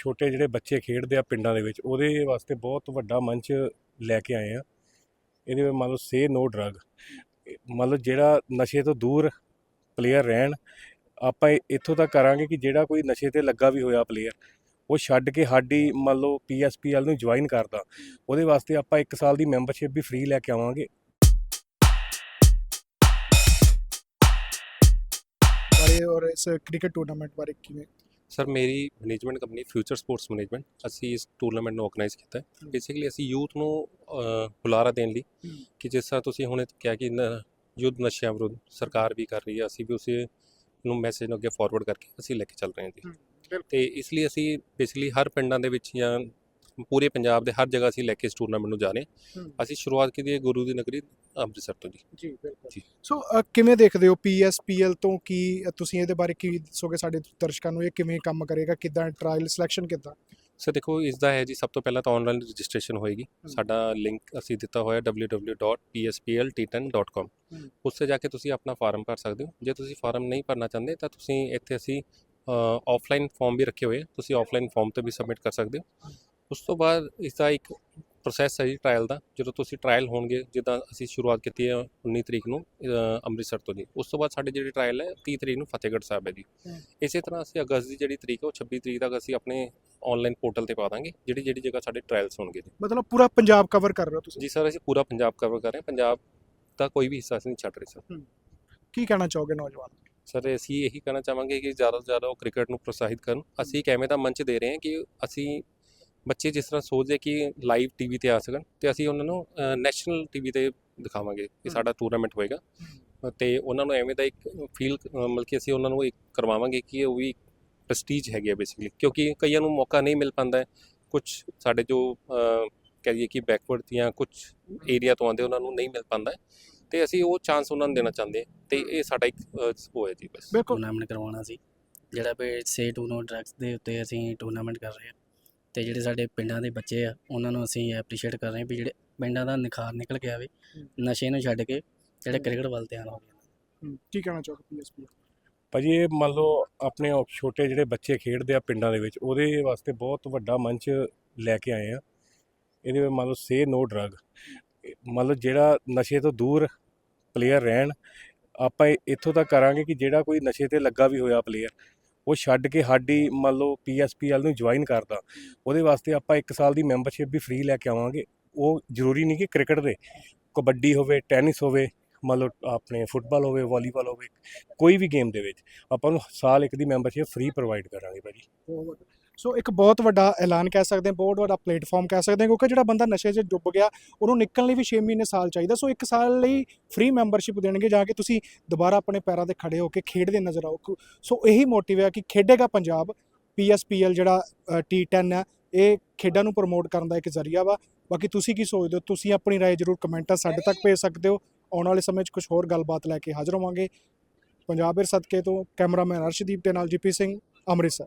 ਛੋਟੇ ਜਿਹੜੇ ਬੱਚੇ ਖੇਡਦੇ ਆ ਪਿੰਡਾਂ ਦੇ ਵਿੱਚ, ਉਹਦੇ ਵਾਸਤੇ ਬਹੁਤ ਵੱਡਾ ਮੰਚ ਲੈ ਕੇ ਆਏ ਆ। ਇਹਦੇ ਵਿੱਚ ਮੰਨ ਲਓ ਸੇ ਨੋ ਡਰਗ ਮਤਲਬ ਜਿਹੜਾ ਨਸ਼ੇ ਤੋਂ ਦੂਰ ਪਲੇਅਰ ਰਹਿਣ, ਆਪਾਂ ਇੱਥੋਂ ਤੱਕ ਕਰਾਂਗੇ ਕਿ ਜਿਹੜਾ ਕੋਈ ਨਸ਼ੇ ਤੇ ਲੱਗਾ ਵੀ ਹੋਇਆ ਪਲੇਅਰ ਉਹ ਛੱਡ ਕੇ ਸਾਡੀ ਮੰਨ ਲਓ ਪੀਐਸਪੀਐਲ ਨੂੰ ਜੁਆਇਨ ਕਰਦਾ। ਉਹਦੇ ਵਾਸਤੇ ਆਪਾਂ 1 ਸਾਲ ਦੀ ਮੈਂਬਰਸ਼ਿਪ ਵੀ ਫ੍ਰੀ ਲੈ ਕੇ ਆਵਾਂਗੇ। ਬਾਰੇ ਔਰ ਇਸ ਕ੍ਰਿਕਟ ਟੂਰਨਾਮੈਂਟ ਬਾਰੇ ਕਿਵੇਂ ਸਰ ਮੇਰੀ management company future sports management ਅਸੀਂ ਇਸ ਟੂਰਨਾਮੈਂਟ ਨੂੰ ਆਰਗੇਨਾਈਜ਼ ਕੀਤਾ ਹੈ। ਬੇਸਿਕਲੀ ਅਸੀਂ ਯੂਥ ਨੂੰ ਹੁਲਾਰਾ ਦੇਣ ਲਈ। ਕਿ ਜਿਸ ਤਰ੍ਹਾਂ ਤੁਸੀਂ ਹੁਣੇ ਕਿਹਾ ਕਿ ਨ- ਯੁੱਧ ਨਸ਼ਿਆਂ ਵਿਰੁੱਧ ਸਰਕਾਰ ਵੀ ਕਰ ਰਹੀ ਹੈ ਅਸੀਂ ਵੀ ਉਸੇ ਨੂੰ ਮੈਸੇਜ ਨੂੰ ਅੱਗੇ ਫਾਰਵਰਡ ਕਰਕੇ ਅਸੀਂ ਲੈ ਕੇ ਚੱਲ ਰਹੇ ਹਾਂ ਜੀ। ਤੇ ਇਸ ਲਈ ਅਸੀਂ ਬੇਸਿਕਲੀ ਹਰ ਪਿੰਡਾਂ ਦੇ ਵਿੱਚ ਜਾਂ ਪੂਰੇ ਪੰਜਾਬ ਦੇ ਹਰ ਜਗ੍ਹਾ ਅਸੀਂ ਲੈ ਕੇ ਇਸ ਟੂਰਨਾਮੈਂਟ ਨੂੰ ਜਾ ਰਹੇ ਹਾਂ। ਹਮ। ਅਸੀਂ ਸ਼ੁਰੂਆਤ ਕੀਤੀ ਹੈ ਗੁਰੂ ਦੀ ਨਗਰੀ ਅੰਮ੍ਰਿਤਸਰ ਤੋਂ ਜੀ। ਜੀ ਬਿਲਕੁਲ। ਜੀ। ਸੋ ਅ, ਕਿਵੇਂ ਦੇਖਦੇ ਹੋ ਪੀਐਸਪੀਐਲ ਤੋਂ ਕੀ ਅ, ਤੁਸੀਂ ਇਹਦੇ ਬਾਰੇ ਕੀ ਦੱਸੋਗੇ ਸਾਡੇ ਦਰਸ਼ਕਾਂ ਨੂੰ? ਇਹ ਕਿਵੇਂ ਕੰਮ ਕਰੇਗਾ? ਕਿਦਾਂ ਟ੍ਰਾਇਲ ਸਿਲੈਕਸ਼ਨ ਕਿਦਾਂ? ਸਰ ਦੇਖੋ ਇਸ ਦਾ ਹੈ ਜੀ ਸਭ ਤੋਂ ਪਹਿਲਾਂ ਤਾਂ ਆਨਲਾਈਨ ਰਜਿਸਟ੍ਰੇਸ਼ਨ ਹੋਏਗੀ। ਸਾਡਾ ਲਿੰਕ ਅਸੀਂ ਦਿੱਤਾ ਹੋਇਆ www.psplT10.com ਹਮ। ਉਸ ਤੇ ਜਾ ਕੇ ਤੁਸੀਂ ਆਪਣਾ ਫਾਰਮ ਭਰ ਸਕਦੇ ਹੋ। ਜੇ ਤੁਸੀਂ ਫਾਰਮ ਨਹੀਂ ਭਰਨਾ ਚਾਹੁੰਦੇ ਤਾਂ ਤੁਸੀਂ ਇੱਥੇ ਅਸੀਂ ਆਫਲਾਈਨ ਫਾਰਮ ਵੀ ਰੱਖੇ ਹੋਏ ਆ। ਤੁਸੀਂ ਆਫਲਾਈਨ ਫਾਰਮ ਤੇ ਵੀ ਸਬਮਿਟ ਕਰ ਸਕਦੇ ਹੋ। ਉਸ ਤੋਂ ਬਾਅਦ ਇਸ ਦਾ ਇੱਕ ਪ੍ਰੋਸੈਸ ਹੈ ਜੀ ਟ੍ਰਾਇਲ ਦਾ ਜਦੋਂ ਤੁਸੀਂ ਟ੍ਰਾਇਲ ਹੋਣਗੇ ਜਿੱਦਾਂ ਅਸੀਂ ਸ਼ੁਰੂਆਤ ਕੀਤੀ ਹੈ 19 ਤਰੀਕ ਨੂੰ ਅੰਮ੍ਰਿਤਸਰ ਤੋਂ ਜੀ। ਉਸ ਤੋਂ ਬਾਅਦ ਸਾਡੇ ਜਿਹੜੀ ਟ੍ਰਾਇਲ ਹੈ 30 ਤਰੀਕ ਨੂੰ ਫਤਿਹਗੜ੍ਹ ਸਾਹਿਬ ਹੈ ਜੀ। ਇਸੇ ਤਰ੍ਹਾਂ ਅਸੀਂ ਅਗਸਤ ਦੀ ਜਿਹੜੀ ਤਰੀਕ ਹੈ ਉਹ 26 ਤਰੀਕ ਤੱਕ ਅਸੀਂ ਆਪਣੇ ਆਨਲਾਈਨ ਪੋਰਟਲ ਤੇ ਪਾ ਦਾਂਗੇ ਜਿਹੜੀ ਜਿਹੜੀ ਜਗ੍ਹਾ ਸਾਡੇ ਟ੍ਰਾਇਲਸ ਹੋਣਗੇ ਜੀ। ਮਤਲਬ ਪੂਰਾ ਪੰਜਾਬ ਕਵਰ ਕਰ ਰਹੇ ਹੋ ਤੁਸੀਂ? ਜੀ ਸਰ ਅਸੀਂ ਪੂਰਾ ਪੰਜਾਬ ਕਵਰ ਕਰ ਰਹੇ ਹਾਂ। ਪੰਜਾਬ ਦਾ ਕੋਈ ਵੀ ਹਿੱਸਾ ਅਸੀਂ ਨਹੀਂ ਛੱਡ ਰਹੇ ਸਰ ਕੀ ਕਹਿਣਾ ਚਾਹੋਗੇ ਨੌਜਵਾਨ? ਸਰ ਅਸੀਂ ਇਹੀ ਕਹਿਣਾ ਚਾਹਾਂਗੇ ਕਿ ਜ਼ਿਆਦਾ ਤੋਂ ਜ਼ਿਆਦਾ ਉਹ ਕ੍ਰਿਕਟ ਨੂੰ ਪ੍ਰੋਤਸਾਹਿਤ ਕਰਨ। ਅਸੀਂ ਇੱਕ ਐਵੇਂ ਦਾ ਮੰਚ ਦੇ ਰਹੇ ਹਾਂ ਕਿ ਅਸੀਂ ਬੱਚੇ ਜਿਸ ਤਰ੍ਹਾਂ ਸੋਚਦੇ ਕਿ ਲਾਈਵ ਟੀਵੀ ਤੇ ਆ ਸਕਣ ਤੇ ਅਸੀਂ ਉਹਨਾਂ ਨੂੰ ਨੈਸ਼ਨਲ ਟੀਵੀ ਤੇ ਦਿਖਾਵਾਂਗੇ ਕਿ। ਸਾਡਾ ਟੂਰਨਾਮੈਂਟ ਹੋਏਗਾ। ਤੇ ਉਹਨਾਂ ਨੂੰ ਐਵੇਂ ਦਾ ਇੱਕ ਫੀਲ ਮਤਲਬ ਕਿ ਅਸੀਂ ਉਹਨਾਂ ਨੂੰ ਇੱਕ ਕਰਵਾਵਾਂਗੇ ਕਿ ਉਹ ਵੀ ਪ੍ਰੈਸਟੀਜ ਹੈਗੀ ਹੈ ਬੇਸਿਕਲੀ ਕਿਉਂਕਿ ਕਈਆਂ ਨੂੰ ਮੌਕਾ ਨਹੀਂ ਮਿਲ ਪਾਉਂਦਾ ਹੈ। ਕੁਝ ਸਾਡੇ ਜੋ ਅਹ, ਕਹਿ ਦਈਏ ਕਿ ਬੈਕਵਰਡ ਜਾਂ ਕੁਝ ਏਰੀਆ ਤੋਂ ਆਉਂਦੇ ਉਹਨਾਂ ਨੂੰ ਨਹੀਂ ਮਿਲ ਪਾਉਂਦਾ ਹੈ। ਤੇ ਅਸੀਂ ਉਹ ਚਾਂਸ ਉਹਨਾਂ ਨੂੰ ਦੇਣਾ ਚਾਹੁੰਦੇ ਹਾਂ। ਤੇ ਇਹ ਸਾਡਾ ਇੱਕ ਅਹ, ਉਹ ਹੈ ਜੀ ਬਸ। ਬਿਲਕੁਲ। ਟੂਰਨਾਮੈਂਟ ਕਰਵਾਉਣਾ ਸੀ। ਜਿਹੜਾ ਵੀ ਸੇ ਟੂ ਨੋ ਡਰੱਗਸ ਦੇ ਉੱਤੇ ਅਸੀਂ ਟੂਰਨਾਮੈਂਟ ਕਰ ਰਹੇ ਹਾਂ। ਤੇ ਜਿਹੜੇ ਸਾਡੇ ਪਿੰਡਾਂ ਦੇ ਬੱਚੇ ਆ ਉਹਨਾਂ ਨੂੰ ਅਸੀਂ ਐਪਰੀਸ਼ੀਏਟ ਕਰ ਰਹੇ ਹਾਂ ਵੀ ਜਿਹੜੇ ਪਿੰਡਾਂ ਦਾ ਨਿਖਾਰ ਨਿਕਲ ਕੇ ਆਵੇ। ਨਸ਼ੇ ਨੂੰ ਛੱਡ ਕੇ ਜਿਹੜੇ। ਕ੍ਰਿਕਟ ਵੱਲ ਧਿਆਨ ਹੋਵੇ ਕੀ ਕਹਿਣਾ ਚਾਹੋਗੇ ਪੀਐਸਪੀਐਲ ਭਾਜੀ ਇਹ ਮੰਨ ਲਓ ਆਪਣੇ ਛੋਟੇ ਜਿਹੜੇ ਬੱਚੇ ਖੇਡਦੇ ਆ ਪਿੰਡਾਂ ਦੇ ਵਿੱਚ ਉਹਦੇ ਵਾਸਤੇ ਬਹੁਤ ਵੱਡਾ ਮੰਚ ਲੈ ਕੇ ਆਏ ਆ ਇਹਦੇ ਵਿੱਚ ਮੰਨ ਲਓ ਸੇ ਨੋ ਡਰਗ ਮੰਨ ਲਓ ਜਿਹੜਾ ਨਸ਼ੇ ਤੋਂ ਦੂਰ ਪਲੇਅਰ ਰਹਿਣ ਆਪਾਂ ਇੱਥੋਂ ਤੱਕ ਕਰਾਂਗੇ ਕਿ ਜਿਹੜਾ ਕੋਈ ਨਸ਼ੇ ਤੇ ਲੱਗਾ ਵੀ ਹੋਇਆ ਪਲੇਅਰ ਉਹ ਛੱਡ ਕੇ ਸਾਡੀ ਮੰਨ ਲਓ ਪੀਐਸਪੀਐਲ ਨੂੰ ਜੁਆਇਨ ਕਰਦਾ। ਉਹਦੇ ਵਾਸਤੇ ਆਪਾਂ 1 ਸਾਲ ਦੀ ਮੈਂਬਰਸ਼ਿਪ ਵੀ ਫ੍ਰੀ ਲੈ ਕੇ ਆਵਾਂਗੇ। ਉਹ ਜ਼ਰੂਰੀ ਨਹੀਂ ਕਿ ਕ੍ਰਿਕਟ ਦੇ ਕਬੱਡੀ ਹੋਵੇ ਟੈਨਿਸ ਹੋਵੇ, ਮੰਨ ਲਓ ਆਪਣੇ ਫੁੱਟਬਾਲ ਹੋਵੇ ਵਾਲੀਬਾਲ ਹੋਵੇ, ਕੋਈ ਵੀ ਗੇਮ ਦੇ ਵਿੱਚ ਆਪਾਂ ਨੂੰ ਸਾਲ ਇੱਕ ਦੀ ਮੈਂਬਰਸ਼ਿਪ ਫ੍ਰੀ ਪ੍ਰੋਵਾਈਡ ਕਰਾਂਗੇ ਭਾਜੀ। ਸੋ ਇੱਕ ਬਹੁਤ ਵੱਡਾ ਐਲਾਨ ਕਹਿ ਸਕਦੇ ਹਾਂ ਬਹੁਤ ਵੱਡਾ ਪਲੇਟਫਾਰਮ ਕਹਿ ਸਕਦੇ ਹਾਂ ਕਿਉਂਕਿ ਜਿਹੜਾ ਬੰਦਾ ਨਸ਼ੇ 'ਚ ਡੁੱਬ ਗਿਆ ਉਹਨੂੰ ਨਿਕਲਣ ਲਈ ਵੀ 6 ਮਹੀਨੇ ਸਾਲ ਚਾਹੀਦਾ ਸੋ ਇੱਕ ਸਾਲ ਲਈ ਫ੍ਰੀ ਮੈਂਬਰਸ਼ਿਪ ਦੇਣਗੇ ਜਾ ਕੇ ਤੁਸੀਂ ਦੁਬਾਰਾ ਆਪਣੇ ਪੈਰਾਂ ਤੇ ਖੜੇ ਹੋ ਕੇ ਖੇਡਦੇ ਨਜ਼ਰ ਆਓ ਕੁ- ਸੋ ਇਹੀ ਮੋਟਿਵ ਹੈ ਕਿ ਖੇਡੇਗਾ ਪੰਜਾਬ ਪੀਐਸਪੀਐਲ ਜਿਹੜਾ T10 ਹੈ ਇਹ ਖੇਡਾਂ ਨੂੰ ਪ੍ਰਮੋਟ ਕਰਨ ਦਾ ਇੱਕ ਜ਼ਰੀਆ ਵਾ ਬਾਕੀ ਤੁਸੀਂ ਕੀ ਸੋਚਦੇ ਹੋ ਤੁਸੀਂ ਆਪਣੀ رائے ਜ਼ਰੂਰ ਕਮੈਂਟਾਂ ਸਾਡੇ ਤੱਕ ਭੇਜ ਸਕਦੇ ਹੋ ਆਉਣ ਵਾਲੇ ਸਮੇਂ 'ਚ ਕੁਝ ਹੋਰ ਗੱਲਬਾਤ ਲੈ ਕੇ ਹਾਜ਼ਰ ਹੋਵਾਂਗੇ ਪੰਜਾਬ ਏਰ ਸਦਕੇ ਤੋਂ ਕੈਮਰਾਮੈਨ ਅਰਸ਼ਦੀਪ ਦੇ ਨਾਲ ਜੀਪੀ ਸਿੰਘ ਅੰਮ੍ਰਿਤਸਰ